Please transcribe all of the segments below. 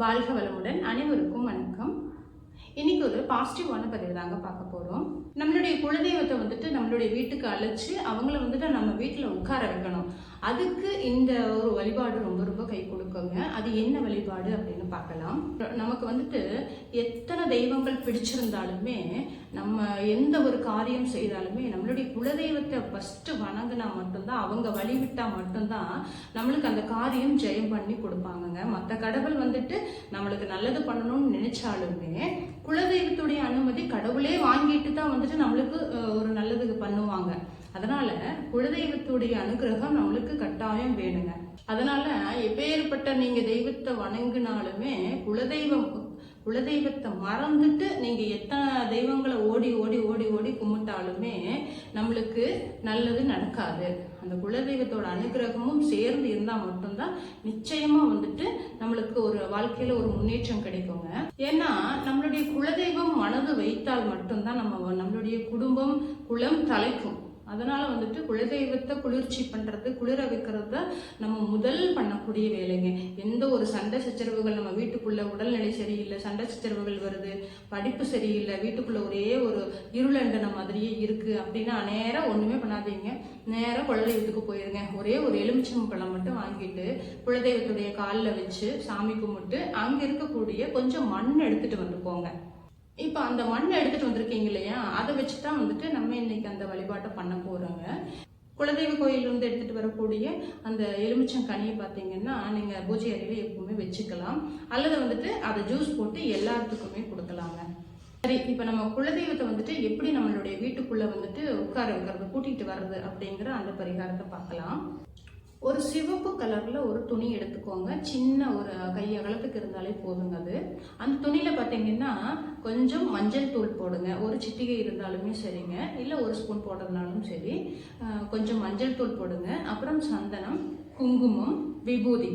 வாழ்க வளமுடன் அனைவருக்கும் வணக்கம். இன்னைக்கு ஒரு பாசிட்டிவான பதிவு தாங்க பார்க்க போகிறோம் நம்மளுடைய குலதெய்வத்தை வந்துட்டு நம்மளுடைய வீட்டுக்கு அழைச்சி அவங்கள வந்துட்டு நம்ம வீட்டில் உட்கார வைக்கணும். அதுக்கு இந்த ஒரு வழிபாடு ரொம்ப ரொம்ப கை கொடுக்குங்க. அது என்ன வழிபாடு அப்படின்னு பார்க்கலாம். நமக்கு வந்துட்டு எத்தனை தெய்வங்கள் பிடிச்சிருந்தாலுமே நம்ம எந்த ஒரு காரியம் செய்தாலுமே நம்மளுடைய குலதெய்வத்தை ஃபஸ்ட்டு வணங்கினா மட்டும்தான் அவங்க வழிவிட்டால் மட்டும்தான் நம்மளுக்கு அந்த காரியம் ஜெயம் பண்ணி கொடுப்பாங்கங்க. மற்ற கடவுள் வந்துட்டு நம்மளுக்கு நல்லது பண்ணணும்னு நினைச்சாலுமே குலதெய்வத்துடைய அனுமதி கடவுளே வாங்கிட்டு தான் வந்துட்டு நம்மளுக்கு ஒரு நல்லதுக்கு பண்ணுவாங்க. அதனால குலதெய்வத்துடைய அனுகிரகம் நம்மளுக்கு கட்டாயம் வேணுங்க. அதனால எப்பேற்பட்ட நீங்க தெய்வத்தை வணங்கினாலுமே குலதெய்வம் குலதெய்வத்தை மறந்துட்டு நீங்க எத்தனை தெய்வங்களை ஓடி ஓடி ஓடி ஓடி கும்பிட்டாலுமே நம்மளுக்கு நல்லது நடக்காது. அந்த குலதெய்வத்தோட அனுகிரகமும் சேர்ந்து இருந்தால் மட்டும்தான் நிச்சயமா வந்துட்டு நம்மளுக்கு ஒரு வாழ்க்கையில ஒரு முன்னேற்றம் கிடைக்குங்க. ஏன்னா நம்மளுடைய குலதெய்வம் மனது வைத்தால் மட்டும்தான் நம்ம நம்மளுடைய குடும்பம் குலம் தலைக்கும். அதனால் வந்துட்டு குலதெய்வத்தை குளிர்ச்சி பண்ணுறது குளிர வைக்கிறது நம்ம முதல் பண்ணக்கூடிய வேலைங்க. எந்த ஒரு சண்டை சச்சரவுகள் நம்ம வீட்டுக்குள்ளே உடல்நிலை சரியில்லை சண்டை சச்சரவுகள் வருது படிப்பு சரியில்லை வீட்டுக்குள்ள ஒரே ஒரு இருளண்டன மாதிரியே இருக்குது அப்படின்னா நேராக ஒன்றுமே பண்ணாதீங்க. நேராக குலதெய்வத்துக்கு போயிருங்க. ஒரே ஒரு எலுமிச்சம் பழம் மட்டும் வாங்கிட்டு குலதெய்வத்துடைய காலில் வச்சு சாமி கும்பிட்டு அங்கே இருக்கக்கூடிய கொஞ்சம் மண் எடுத்துட்டு வந்து போங்க. இப்போ அந்த மண்ணை எடுத்துட்டு வந்திருக்கீங்க இல்லையா? அதை வச்சு தான் வந்துட்டு நம்ம இன்னைக்கு அந்த வழிபாட்டை பண்ண போறோங்க. குலதெய்வ கோயில்ல இருந்து எடுத்துட்டு வரக்கூடிய அந்த எலுமிச்சங்கனியை பார்த்தீங்கன்னா நீங்க பூஜை அறையில எப்பவுமே வச்சுக்கலாம். அல்லது வந்துட்டு அதை ஜூஸ் போட்டு எல்லாத்துக்குமே கொடுக்கலாங்க. சரி இப்போ நம்ம குலதெய்வத்தை வந்துட்டு எப்படி நம்மளுடைய வீட்டுக்குள்ள வந்துட்டு உட்கார வைக்கிறது கூட்டிகிட்டு வர்றது அப்படிங்கிற அந்த பரிகாரத்தை பார்க்கலாம். ஒரு சிவப்பு கலரில் ஒரு துணி எடுத்துக்கோங்க. சின்ன ஒரு கை அகலத்துக்கு இருந்தாலே போதுங்க அது. அந்த துணியில் பார்த்தீங்கன்னா கொஞ்சம் மஞ்சள் தூள் போடுங்க. ஒரு சிட்டிகை இருந்தாலுமே சரிங்க. இல்லை ஒரு ஸ்பூன் போடுறதுனாலும் சரி. கொஞ்சம் மஞ்சள் தூள் போடுங்க. அப்புறம் சந்தனம் குங்குமம் விபூதி.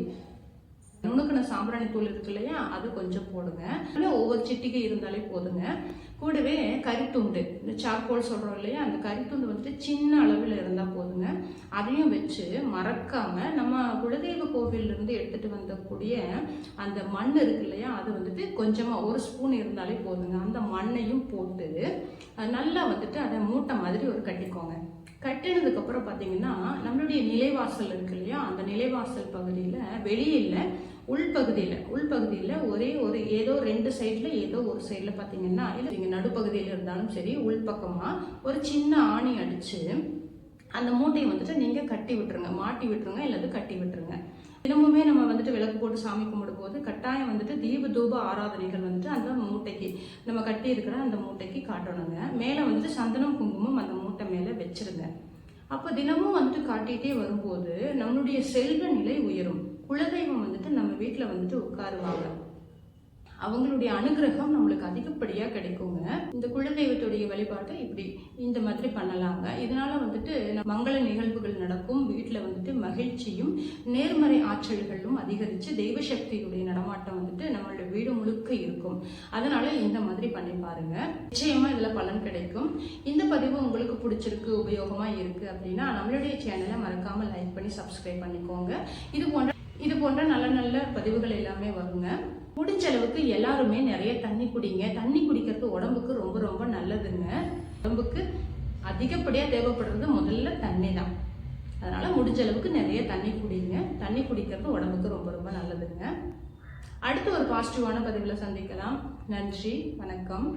நுணுக்கின சாம்பிராணி தூள் இருக்கு இல்லையா அது கொஞ்சம் போடுங்க. இல்லை ஒவ்வொரு சிட்டிக்கு இருந்தாலே போதுங்க. கூடவே கரித்துண்டு இந்த சார்கோல் சொல்கிறோம் இல்லையா அந்த கரித்துண்டு வந்துட்டு சின்ன அளவில் இருந்தால் போதுங்க. அதையும் வச்சு மறக்காம நம்ம குலதெய்வ கோவிலிருந்து இருந்து வந்தக்கூடிய அந்த மண் இருக்கு இல்லையா அது வந்துட்டு கொஞ்சமாக ஒரு ஸ்பூன் இருந்தாலே போதுங்க. அந்த மண்ணையும் போட்டு நல்லா வந்துட்டு அதை மூட்டை மாதிரி ஒரு கட்டிக்கோங்க. கட்டினதுக்கப்புறம் பார்த்தீங்கன்னா நம்மளுடைய நிலைவாசல் இருக்கு இல்லையா? அந்த நிலைவாசல் பகுதியில் வெளியில் உள்பகுதியில். உள்பகுதியில் ஒரே ஒரு ஏதோ ரெண்டு சைடில் ஏதோ ஒரு சைடில் பார்த்தீங்கன்னா இல்லை நீங்கள் நடுப்பகுதியில் இருந்தாலும் சரி உள்பக்கமாக ஒரு சின்ன ஆணி அடித்து அந்த மூட்டையை வந்துட்டு நீங்கள் கட்டி விட்டுருங்க. மாட்டி விட்டுருங்க இல்லது கட்டி விட்டுருங்க. தினமுமே நம்ம வந்துட்டு விளக்கு போட்டு சாமி கும்பிடும்போது கட்டாயம் வந்துட்டு தீப தூப ஆராதனைகள் வந்துட்டு அந்த மூட்டைக்கு நம்ம கட்டி இருக்கிற அந்த மூட்டைக்கு காட்டணுங்க. மேலே வந்துட்டு சந்தனம் குங்குமம் அந்த மூட்டை மேலே வச்சிருங்க. அப்போ தினமும் வந்துட்டு காட்டிகிட்டே வரும்போது நம்மளுடைய செல்வ நிலை உயரும். குலதெய்வம் வந்துட்டு நம்ம வீட்டில் வந்துட்டு உட்காருவாங்க. அவங்களுடைய அனுகிரகம் நம்மளுக்கு அதிகப்படியாக கிடைக்குங்க. இந்த குலதெய்வத்துடைய வழிபாட்டை இப்படி இந்த மாதிரி பண்ணலாங்க. இதனால வந்துட்டு நம்ம மங்கள நிகழ்வுகள் நடக்கும். வீட்டில் வந்துட்டு மகிழ்ச்சியும் நேர்மறை ஆற்றல்களும் அதிகரித்து தெய்வ சக்தியுடைய நடமாட்டம் வந்துட்டு நம்மளுடைய வீடு முழுக்க இருக்கும். அதனால இந்த மாதிரி பண்ணி பாருங்க. நிச்சயமா இதில் பலன் கிடைக்கும். இந்த பதிவு உங்களுக்கு பிடிச்சிருக்கு உபயோகமா இருக்கு அப்படின்னா நம்மளுடைய சேனலை மறக்காம லைக் பண்ணி சப்ஸ்கிரைப் பண்ணிக்கோங்க. இது போன்ற இது போன்ற நல்ல நல்ல பதிவுகள் எல்லாமே வருங்க. முடிஞ்ச அளவுக்கு எல்லாருமே நிறைய தண்ணி குடிங்க. தண்ணி குடிக்கிறது உடம்புக்கு ரொம்ப ரொம்ப நல்லதுங்க. உடம்புக்கு அதிகப்படியாக தேவைப்படுறது முதல்ல தண்ணி தான் அதனால முடிஞ்ச அளவுக்கு நிறைய தண்ணி குடிங்க. தண்ணி குடிக்கிறது உடம்புக்கு ரொம்ப ரொம்ப நல்லதுங்க. அடுத்து ஒரு பாசிட்டிவான பதிவில் சந்திக்கலாம். நன்றி. வணக்கம்.